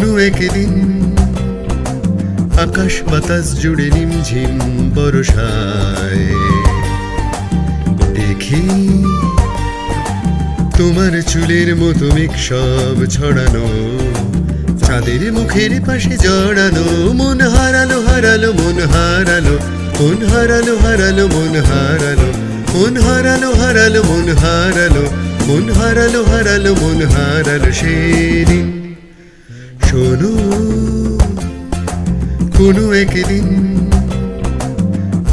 কোনো একদিন আকাশ বাতাস জুড়ে নিমঝিম বরসায় দেখি তোমার চুলের মতো মেঘ সব ছড়ানো, চাঁদের মুখের পাশে জড়ানো, মন হারালো হারালো, মন হারালো মন হারালো হারালো, মন হারালো মন হারালো হারালো, মন হারালো মন হারালো হারালো, মন হারালো, সেদিন। শোনো, কোনো একদিন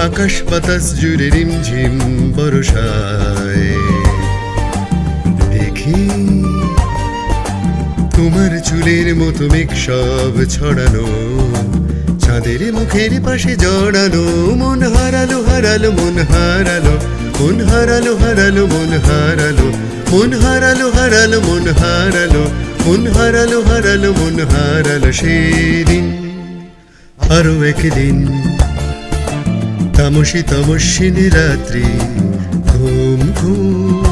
আকাশ বাতাস জুড়ে রিমঝিম বরসায় দেখি তোমার চুলের মতো মেঘ সব ছড়ানো, চাঁদের মুখের পাশে জড়ানো, মন হারালো হারালো, মন হারালো মন হারালো হারালো, মন হারালো মন হারালো হারালো, মন হারালো মন হারালো হারালো, মন হারালো সেদিন। আরও একদিন তামসী তমস্বিনী রাত্রি ঘুম ঘুম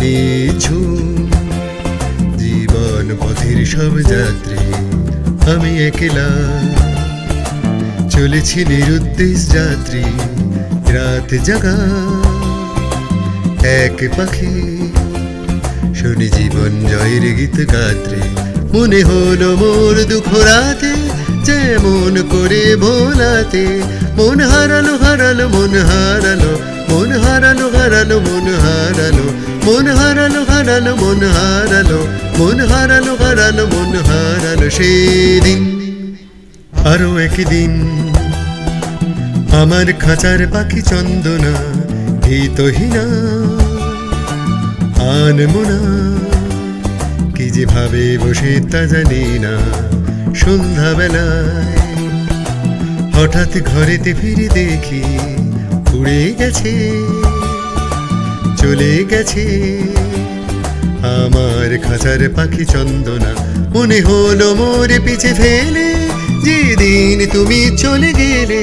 নিঝুম জীবন পথের সব যাত্রী, আমি একলা। চলেছি নিরুদ্দেশ যাত্রী, রাত জাগা। এক পাখি শুনি জীবন জয়ের গীত গাত্রে। মনে হলো মোর দুঃখ রাতে যেমন করে ভোলাতে। মন হারালো হারালো, মন হারালো মন হারালো হারালো, মন হারালো। মন হারালো হারালো, মন হারালো মন হারালো হারালো, মন হারালো। সেদিন, আরও একদিন, আমার খাঁচার পাখি চন্দনা, ভীতহীনা আনমোনা কি যে ভাবে বসে তা জানি না সন্ধ্যাবেলায়। হঠাৎ ঘরেতে ফিরে দেখি উড়ে গেছে, চলে গেছে। আমার খাঁচার পাখি চন্দনা, মনে হলো মোরে পিছে ফেলে। যেদিন তুমি চলে গেলে,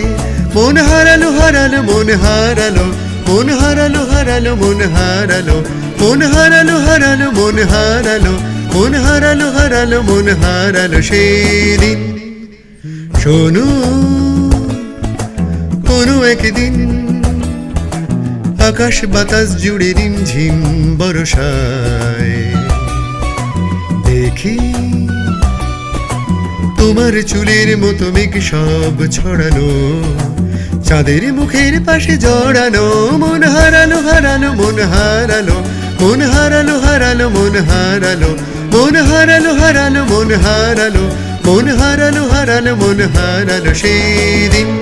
মন হারালো হারালো, মন হারালো মন হারালো হারালো, মন হারালো। মন হারালো হারালো, মন হারালো। মন হারালো হারালো, মন হারালো সেদিন। শোনো, কোনো একদিন আকাশ বাতাস জুড়ে রিমঝিম বরসায় দেখি তোমার চুলের মতো মেঘ সব ছড়ানো চাঁদের মুখের পাশে জড়ানো, মন হারালো হারালো, মন হারালো মন হারালো হারালো, মন হারালো মন হারালো হারালো, মন হারালো মন হারালো হারালো, মন হারালো সেদিন